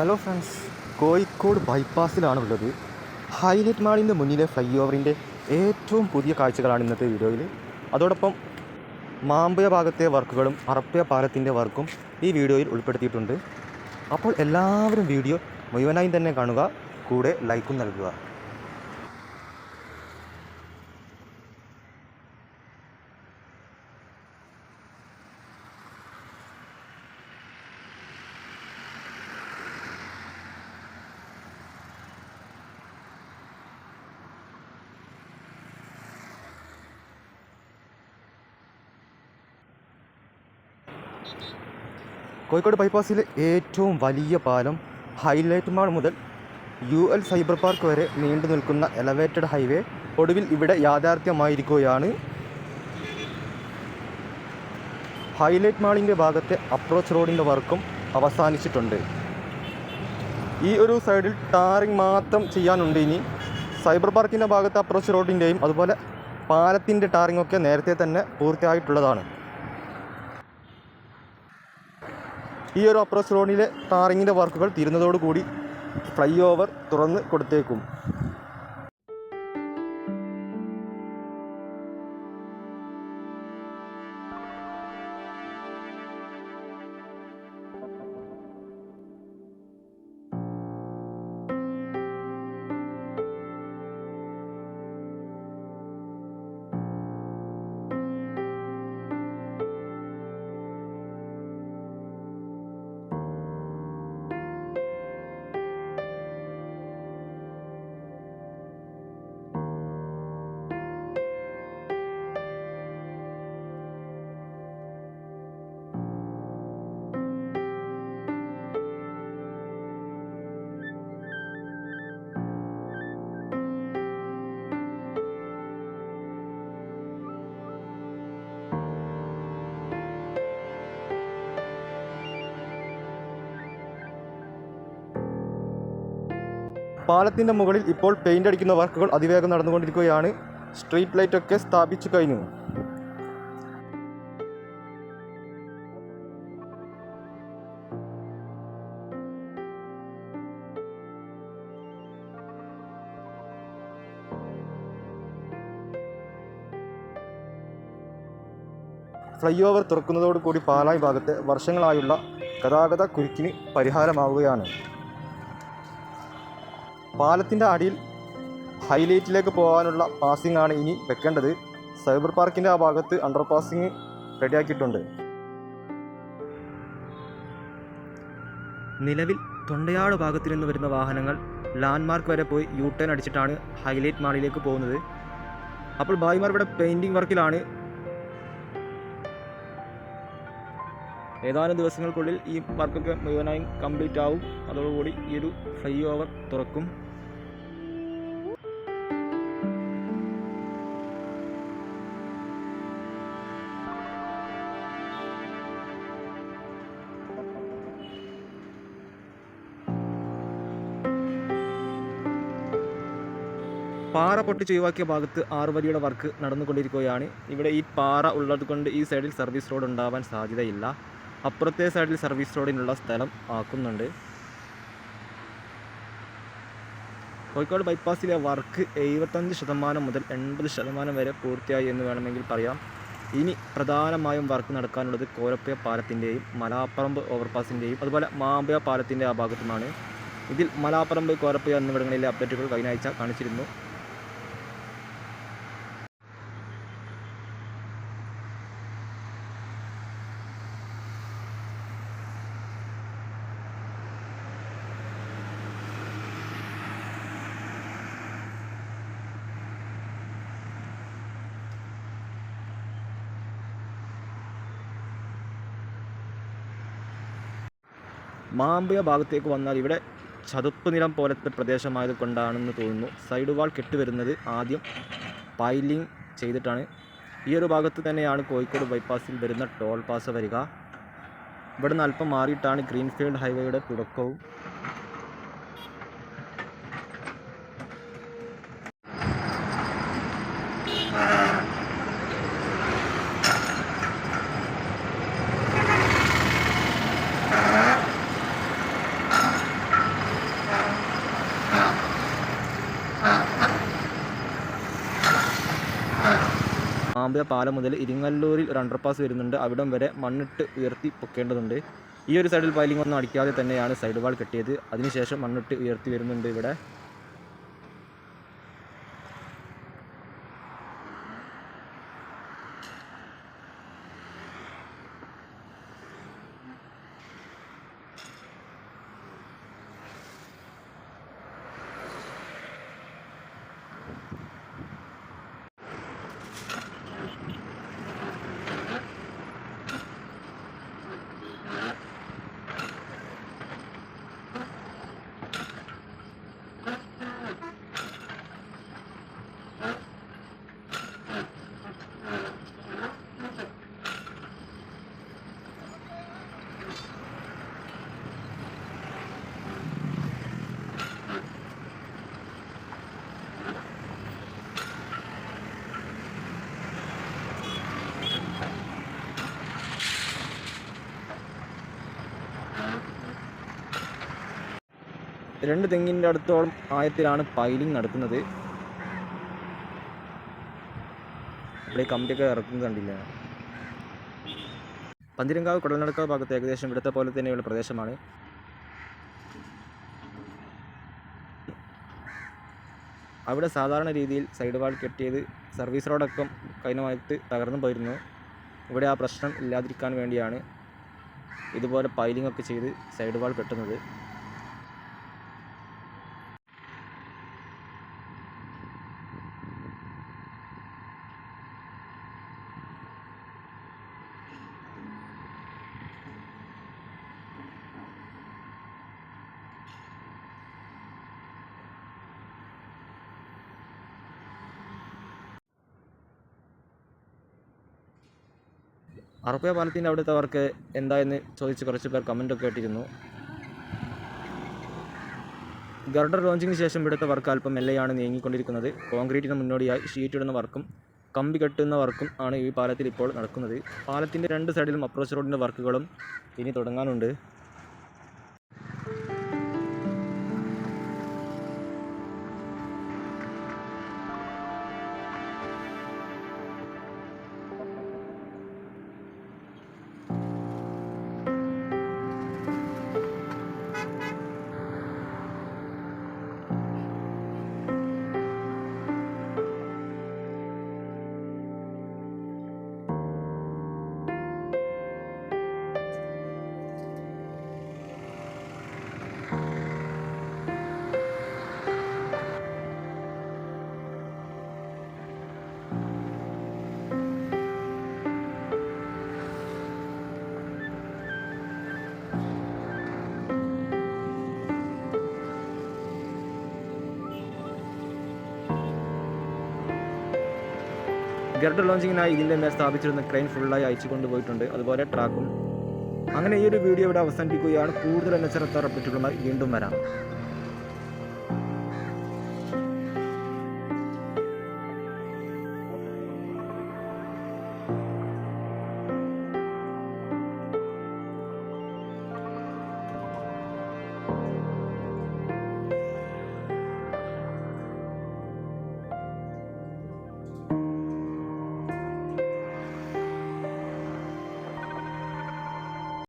Hello friends Kozhikode ബൈപ്പാസിലാണ് ഉള്ളത് highlight മാളിന്റെ മുന്നിലെ ഫ്ലൈ ഓവറിന്റെ ഏറ്റവും പുതിയ കാഴ്ചകളാണ് ഇന്നത്തെ വീഡിയോയിൽ അതോടൊപ്പം മാമ്പയ ഭാഗത്തെ വർക്കുകളും അറപ്പയ പാലത്തിന്റെ വർക്കും ഈ വീഡിയോയിൽ ഉൾപ്പെടുത്തിയിട്ടുണ്ട്. അപ്പോൾ എല്ലാവരും വീഡിയോ മുഴുവനായും തന്നെ കാണുക കൂടെ ലൈക്കും നൽകുക. കോഴിക്കോട് ബൈപ്പാസിലെ ഏറ്റവും വലിയ പാലം ഹൈലൈറ്റ് മാൾ മുതൽ യു എൽ സൈബർ പാർക്ക് വരെ നീണ്ടു നിൽക്കുന്ന എലവേറ്റഡ് ഹൈവേ ഒടുവിൽ ഇവിടെ യാഥാർത്ഥ്യമായിരിക്കുകയാണ്. ഹൈലൈറ്റ് മാളിന്റെ ഭാഗത്തെ അപ്രോച്ച് റോഡിന്റെ വർക്കും അവസാനിച്ചിട്ടുണ്ട്. ഈ ഒരു സൈഡിൽ ടാറിങ് മാത്രം ചെയ്യാനുണ്ട് ഇനി. സൈബർ പാർക്കിന്റെ ഭാഗത്തെ അപ്രോച്ച് റോഡിന്റെയും അതുപോലെ പാലത്തിന്റെ ടാറിങ്ങൊക്കെ നേരത്തെ തന്നെ പൂർത്തിയായിട്ടുള്ളതാണ്. ഈ ഒരു അപ്രോച്ച് റോഡിലെ ടാറിങ്ങിന്റെ വർക്കുകൾ തീരുന്നതോടുകൂടി ഫ്ലൈ ഓവർ തുറന്ന് കൊടുത്തേക്കും. പാലത്തിന്റെ മുകളിൽ ഇപ്പോൾ പെയിന്റ് അടിക്കുന്ന വർക്കുകൾ അതിവേഗം നടന്നുകൊണ്ടിരിക്കുകയാണ്. സ്ട്രീറ്റ് ലൈറ്റൊക്കെ സ്ഥാപിച്ചു കഴിഞ്ഞു. ഫ്ലൈ ഓവർ തുറക്കുന്നതോടുകൂടി പാലായി ഭാഗത്തെ വർഷങ്ങളായുള്ള ഗതാഗത കുരുക്കിന് പരിഹാരമാവുകയാണ്. പാലത്തിന്റെ അടിയിൽ ഹൈലൈറ്റിലേക്ക് പോകാനുള്ള പാസിംഗ് ആണ് ഇനി വെക്കേണ്ടത്. സൈബർ പാർക്കിന്റെ ആ ഭാഗത്ത് അണ്ടർ പാസിങ് റെഡിയാക്കിയിട്ടുണ്ട്. നിലവിൽ തൊണ്ടയാട് ഭാഗത്ത് നിന്ന് വരുന്ന വാഹനങ്ങൾ ലാൻഡ്മാർക്ക് വരെ പോയി യു ടേൺ അടിച്ചിട്ടാണ് ഹൈലൈറ്റ് മാളിലേക്ക് പോകുന്നത്. അപ്പോൾ ഭായിമാർ ഇവിടെ പെയിന്റിംഗ് വർക്കിലാണ് ഏതാനും ദിവസങ്ങൾക്കുള്ളിൽ ഈ വർക്കൊക്കെ മുഴുവനായും കംപ്ലീറ്റ് ആവും അതോടുകൂടി ഈ ഒരു ഫ്ലൈ ഓവർ തുറക്കും. പാറ പൊട്ടിച്ച് ഒഴിവാക്കിയ ഭാഗത്ത് ആറുവരിയുടെ വർക്ക് നടന്നുകൊണ്ടിരിക്കുകയാണ്. ഇവിടെ ഈ പാറ ഉള്ളത് കൊണ്ട് ഈ സൈഡിൽ സർവീസ് റോഡ് ഉണ്ടാവാൻ സാധ്യതയില്ല. അപ്പുറത്തെ സൈഡിൽ സർവീസ് റോഡിനുള്ള സ്ഥലം ആക്കുന്നുണ്ട്. കോഴിക്കോട് ബൈപ്പാസിലെ വർക്ക് എഴുപത്തഞ്ച് ശതമാനം മുതൽ എൺപത് ശതമാനം വരെ പൂർത്തിയായി എന്ന് വേണമെങ്കിൽ പറയാം. ഇനി പ്രധാനമായും വർക്ക് നടക്കാനുള്ളത് കോരപ്പയ പാലത്തിന്റെയും മലാപ്പറമ്പ് ഓവർപാസിന്റെയും അതുപോലെ മാമ്പയ പാലത്തിന്റെ ആ ഭാഗത്തുമാണ്. ഇതിൽ മലാപ്പറമ്പ് കോരപ്പയ എന്നിവിടങ്ങളിലെ അപ്ഡേറ്റുകൾ കഴിഞ്ഞ ആഴ്ച കാണിച്ചിരുന്നു. മാമ്പയ ഭാഗത്തേക്ക് വന്നാൽ ഇവിടെ ചതുപ്പ് നിലം പോലത്തെ പ്രദേശമായത് കൊണ്ടാണെന്ന് തോന്നുന്നു. സൈഡ് വാൾ കെട്ടുവരുന്നത് ആദ്യം പൈലിംഗ് ചെയ്തിട്ടാണ്. ഈ ഒരു ഭാഗത്ത് തന്നെയാണ് കോഴിക്കോട് ബൈപ്പാസിൽ വരുന്ന ടോൾ പാസ് വരിക. ഇവിടെ നിന്ന് അല്പം മാറിയിട്ടാണ് ഗ്രീൻഫീൽഡ് ഹൈവേയുടെ തുടക്കവും മാമ്പുഴ പാലം മുതൽ ഇരിങ്ങല്ലൂരിൽ ഒരു അണ്ടർപാസ് വരുന്നുണ്ട്. അവിടം വരെ മണ്ണിട്ട് ഉയർത്തി പൊക്കേണ്ടതുണ്ട്. ഈ ഒരു സൈഡിൽ പൈലിംഗ് ഒന്നും അടിക്കാതെ തന്നെയാണ് സൈഡ് വാൾ കെട്ടിയത്. അതിനുശേഷം മണ്ണിട്ട് ഉയർത്തി വരുന്നുണ്ട് ഇവിടെ. രണ്ട് തെങ്ങിന്റെ അടുത്തോളം ആയത്തിലാണ് പൈലിംഗ് നടക്കുന്നത്. ഇവിടെ കമ്പിയൊക്കെ ഇറക്കുന്നത് കണ്ടില്ല? പന്തിരങ്കാവ് കുടൽനടക്കാവ് ഭാഗത്ത് ഏകദേശം ഇവിടുത്തെ പോലെ തന്നെയുള്ള പ്രദേശമാണ്. അവിടെ സാധാരണ രീതിയിൽ സൈഡ് വാൾ കെട്ടിയത് സർവീസ് റോഡൊക്കെ കൈനമായിട്ട് തകർന്നു പോയിരുന്നു. ഇവിടെ ആ പ്രശ്നം ഇല്ലാതിരിക്കാൻ വേണ്ടിയാണ് ഇതുപോലെ പൈലിംഗ് ഒക്കെ ചെയ്ത് സൈഡ് വാൾ കെട്ടുന്നത്. അറപ്പയ പാലത്തിന്റെ അവിടുത്തെ വർക്ക് എന്തായെന്ന് ചോദിച്ച് കുറച്ച് പേർ കമന്റൊക്കെ ഇട്ടിരുന്നു. ഗർഡർ ലോഞ്ചിങ്ങിന് ശേഷം ഇവിടുത്തെ വർക്ക് അല്പം മെല്ലെയാണ് നീങ്ങിക്കൊണ്ടിരിക്കുന്നത്. കോൺക്രീറ്റിന് മുന്നോടിയായി ഷീറ്റ് ഇടുന്ന വർക്കും കമ്പി കെട്ടുന്ന വർക്കും ആണ് ഈ പാലത്തിൽ ഇപ്പോൾ നടക്കുന്നത്. പാലത്തിന്റെ രണ്ട് സൈഡിലും അപ്രോച്ച് റോഡിന്റെ വർക്കുകളും ഇനി തുടങ്ങാനുണ്ട്. ഗർഡർ ലോഞ്ചിങ്ങിനായി ഇതിന്റെ മേൽ സ്ഥാപിച്ചിരുന്ന ക്രെയിൻ ഫുള്ളായി അയച്ചു കൊണ്ടുപോയിട്ടുണ്ട് അതുപോലെ ട്രാക്കും. അങ്ങനെ ഈ ഒരു വീഡിയോ ഇവിടെ അവസാനിപ്പിക്കുകയാണ്. കൂടുതൽ എച്ച് അപ്ഡേറ്റുകളുമായി വീണ്ടും വരാം.